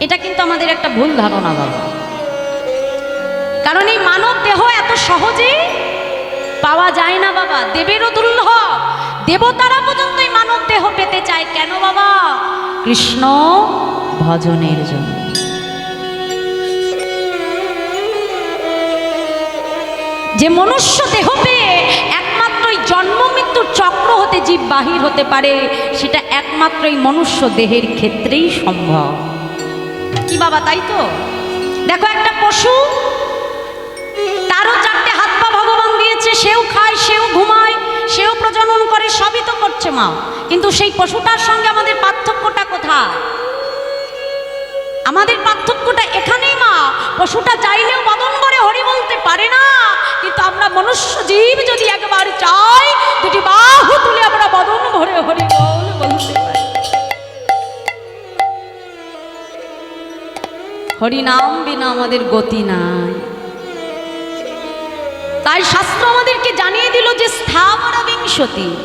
এটা কিন্তু আমাদের একটা ভুল ধারণা বাবা। কারণ এই মানব দেহ এত সহজে পাওয়া যায় না বাবা। দেবেরও দুর্লভ। দেবতারা পর্যন্ত এই মানব দেহ পেতে চায় কেন বাবা? কৃষ্ণ ভজনের জন্য। যে মনুষ্য দেহ পেয়ে একমাত্র এই জন্ম মৃত্যুর চক্র হতে জীব বাহির হতে পারে, সেটা একমাত্র এই মনুষ্য দেহের ক্ষেত্রেই সম্ভব। কি বাবা, তাই তো? দেখো একটা পশু, তারও চারটে হাত পা ভগবান দিয়েছে, সেও খায়, সেও ঘুমায়, সেও প্রজনন করে, সবই তো করছে মা। কিন্তু সেই পশুটার সঙ্গে আমাদের পার্থক্যটা কোথায়? আমাদের পার্থক্যটা এখানেই মা। পশুটা চাইলেও বদন করে হরি বলতে পারে না, কিন্তু আমরা মনুষ্য জীব যদি একবার চাই, দুটি বাহু তুলে আমরা বদন হরি নাম বিনা আমাদের গতি নাই। তাই শাস্ত্র আমাদেরকে জানিয়ে দিল যে স্থাবর বিংশতি।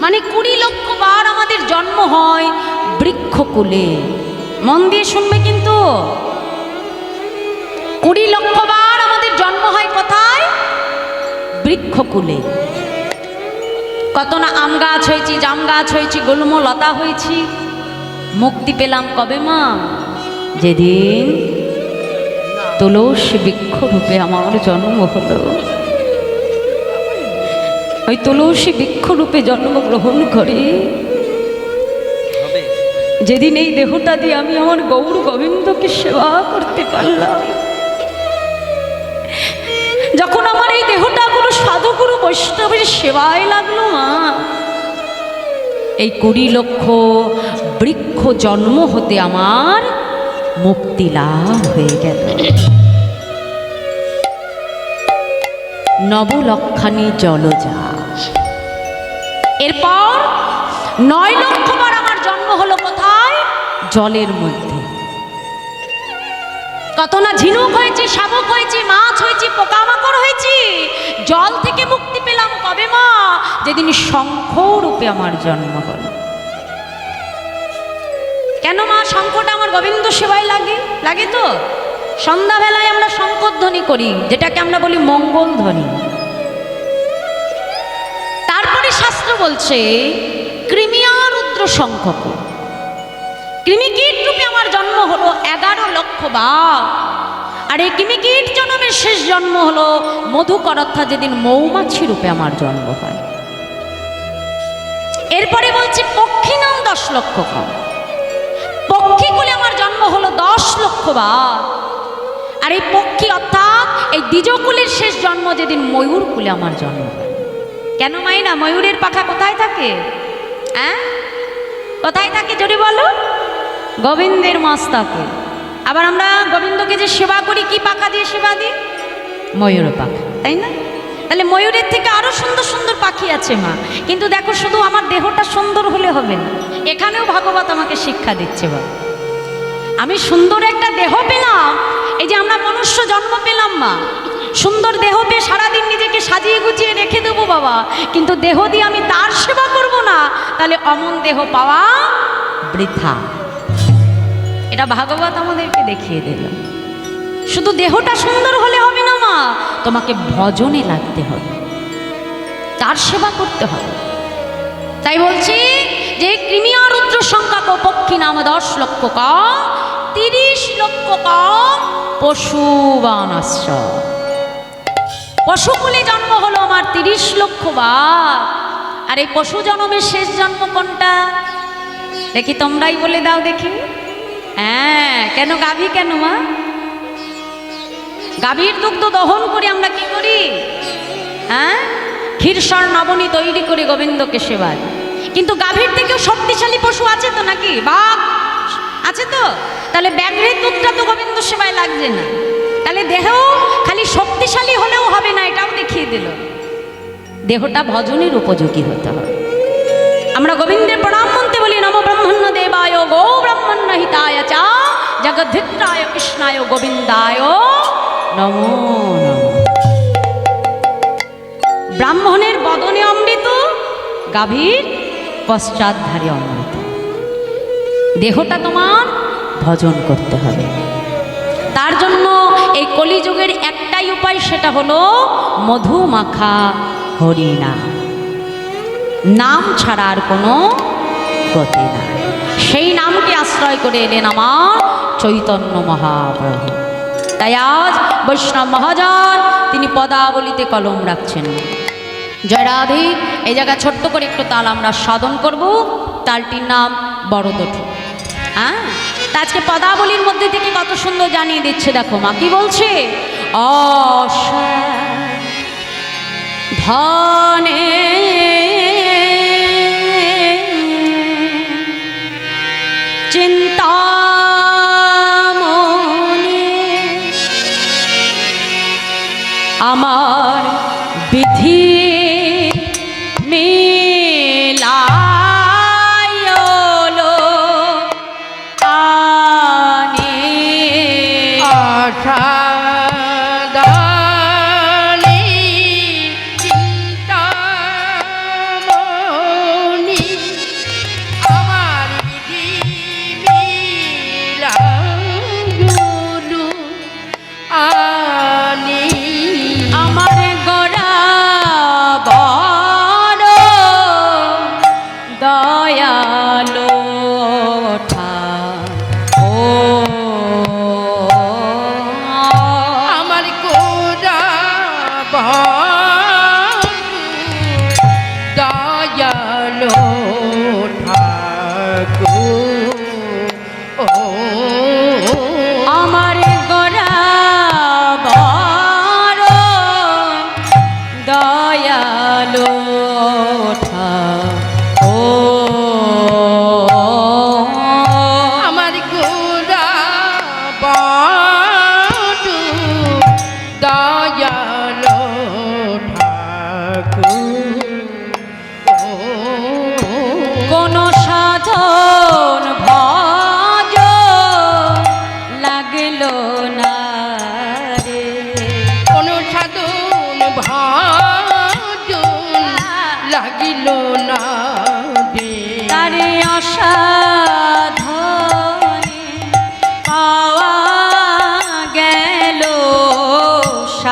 মানে কুড়ি লক্ষ বার আমাদের জন্ম হয় বৃক্ষকুলে। মন দিয়ে শুনবে কিন্তু। কুড়ি লক্ষ বার আমাদের জন্ম হয় কোথায়? বৃক্ষকুলে। কত না আম গাছ হয়েছি, জাম গাছ হয়েছি গুল্ম লতা হয়েছি। মুক্তি পেলাম কবে মা? যেদিন তুলসী বৃক্ষ রূপে আমার জন্ম হলো, ওই তুলসী বৃক্ষ রূপে জন্মগ্রহণ করে। যেদিন এই দেহটা দিয়ে আমি আমার গৌর গোবিন্দকে সেবা করতে পারলাম, যখন আমার এই দেহটা কোনো সাধুগুরু বৈষ্ণবের সেবায় লাগল মা, এই কুড়ি লক্ষ বৃক্ষ জন্ম হতে আমার মুক্তি লাভ হয়ে গেল। নবলক্ষানি জলজা এরপর নয় লক্ষ বার আমার জন্ম হলো কোথায়? জলের মধ্যে। কত না ঝিনুক হয়েছে, শাবক হয়েছে, মাছ হয়েছে, পোকামাকড় হয়েছে, জল থেকে মুক্তি পেলাম কবে মা? যেদিন শঙ্খ রূপে আমার জন্ম হলো। কেন মা শঙ্খটা আমার গোবিন্দ সেবায় লাগে? লাগে তো? সন্ধ্যাবেলায় আমরা শঙ্করধ্বনি করি, যেটাকে আমরা বলি মঙ্গল ধ্বনি। তারপরে শাস্ত্র বলছে কৃমিয়া রুদ্র শঙ্খক কৃমিকীট রূপে আমার জন্ম হলো এগারো লক্ষ বার। আর এই কৃমিকীট জন্মের শেষ জন্ম হলো মধুকর অর্থাৎ যেদিন মৌমাছি রূপে আমার জন্ম হয়। এরপরে বলছে পক্ষী নাম দশ লক্ষ কম। পক্ষী কুলে আমার জন্ম হলো দশ লক্ষ বার। আর এই পক্ষী অর্থাৎ এই দ্বিজকুলের শেষ জন্ম যেদিন ময়ূর কুলে আমার জন্ম কেন মাইনা? ময়ূরের পাখা কোথায় থাকে? হ্যাঁ কোথায় থাকে যদি বলো? গোবিন্দের মস্তকে। আবার আমরা গোবিন্দকে যে সেবা করি, কি পাখা দিয়ে সেবা দিই? ময়ূর পাখা, তাই না? তাহলে ময়ূরের থেকে আরও সুন্দর সুন্দর পাখি আছে মা। কিন্তু দেখো শুধু আমার দেহটা সুন্দর হলে হবে না। এখানেও ভাগবত আমাকে শিক্ষা দিচ্ছে বাবা আমি সুন্দর একটা দেহ পেলাম, এই যে আমরা মনুষ্য জন্ম পেলাম মা। সুন্দর দেহ পেয়ে সারাদিন নিজেকে সাজিয়ে গুছিয়ে রেখে দেবো বাবা। কিন্তু দেহ দিয়ে আমি তার সেবা করব না, তাহলে অমন দেহ পাওয়া বৃথা। এটা ভাগবত আমাদেরকে দেখিয়ে দিল। শুধু দেহটা সুন্দর হলে হবে না মা, তোমাকে ভজনে লাগতে হবে। তার সেবা করতে হবে। তাই বলছি যে কৃমিয়া রুদ্র সংখ্যা কপক্ষী নাম দশ লক্ষ কম তিরিশ লক্ষ কম পশু বানাশ্রয় পশুকুলে জন্ম হলো আমার তিরিশ লক্ষ বার। আর এই পশু জন্মের শেষ জন্ম কোনটা? দেখি তোমরাই বলে দাও দেখি। হ্যাঁ কেন গাভী কেন মা? গাভীর দুগ্ধ দহন করে আমরা কি করি? হ্যাঁ? ক্ষীরসর নবনী তৈরি করে গোবিন্দকে সেবা দিই। কিন্তু গাভীর থেকেও শক্তিশালী পশু আছে তো নাকি? বাঘ আছে তো? তাহলে ব্যাঘ্রের দুধটা তো গোবিন্দ সেবায় লাগছে না। তাহলে দেহ খালি শক্তিশালী হলেও হবে না, এটাও দেখিয়ে দিল। দেহটা ভজনের উপযোগী হতে হবে। আমরা গোবিন্দের প্রণাম মন্ত্রে বলি, নম ব্রহ্মণ্য দেবায়, গো ব্রহ্মণ্য হিতায় চা জগদ্ধিত্রায় কৃষ্ণায়, গোবিন্দায় নমো। ব্রাহ্মণের বদনে অমৃত, গাভীর পশ্চাৎধারে অমৃত। দেহটা তোমার ভজন করতে হবে। তার জন্য এই কলিযুগের একটাই উপায় সেটা হলো মধু মাখা হরিনাম নাম ছাড়া আর কোনো গতি না। সেই নামকে আশ্রয় করে এলেন আমার চৈতন্য মহাপ্রভু। তাই আজ বৈষ্ণব মহাজন তিনি পদাবলিতে কলম রাখছেন। জয় রাধে। এই জায়গায় ছোট্ট করে একটু তাল আমরা সাধন করব। তালটির নাম বড়দঠু। হ্যাঁ? তা আজকে পদাবলীর মধ্যে থেকে কত সুন্দর জানিয়ে দিচ্ছে দেখো মা, কি বলছে? অস ধনে বিধি দয়ালো।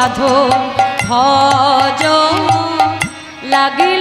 সাধন ভজ লাগিল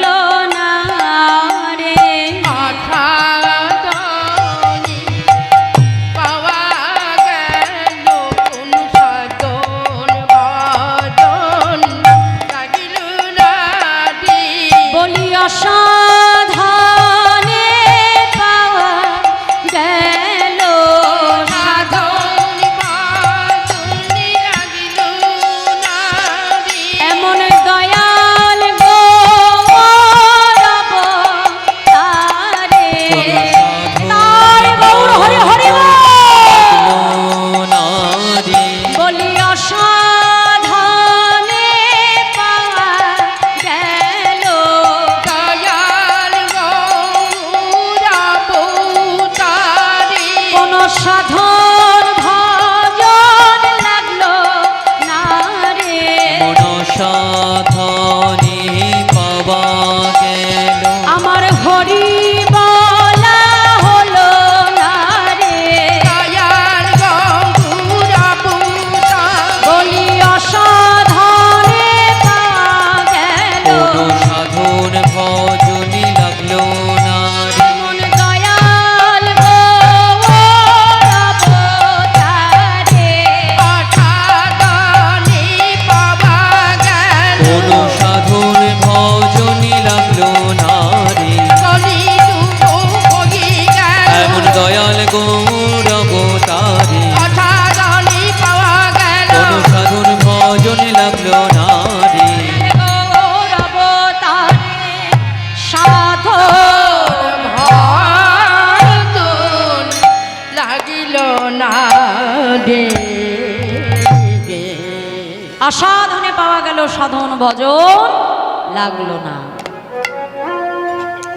আসাধনে পাওয়া গেল সাধন ভজন, লাগল না।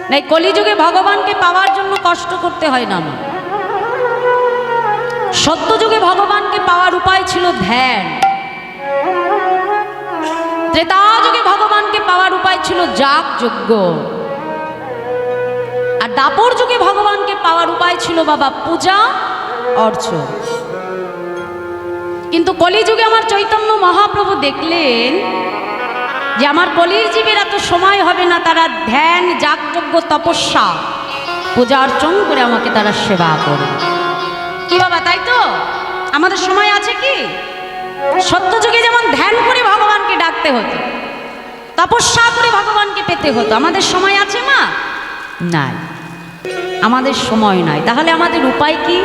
নাই, কলিযুগে ভগবানকে পাওয়ার জন্য কষ্ট করতে হয় না সত্যযুগে ভগবানকে পাওয়ার উপায় ছিল ধ্যান। ত্রেতা যুগে ভগবানকে পাওয়ার উপায় ছিল যাগ যজ্ঞ আর দাপর যুগে ভগবানকে পাওয়ার উপায় ছিল বাবা পূজা, অর্চন। কিন্তু কলিযুগে আমার চৈতন্য মহাপ্রভু দেখলেন যে আমার কলির জীবের এত সময় হবে না, তারা ধ্যান, যাগযজ্ঞ, তপস্যা, পূজা অর্চন করে আমাকে তারা সেবা করে কি বাবা, তাই তো? আমাদের সময় আছে কি? সত্যযুগে যেমন ধ্যান করে ভগবানকে ডাকতে হতো, তপস্যা করে ভগবানকে পেতে হতো, আমাদের সময় আছে মা? নাই। আমাদের সময় নাই। তাহলে আমাদের উপায় কি?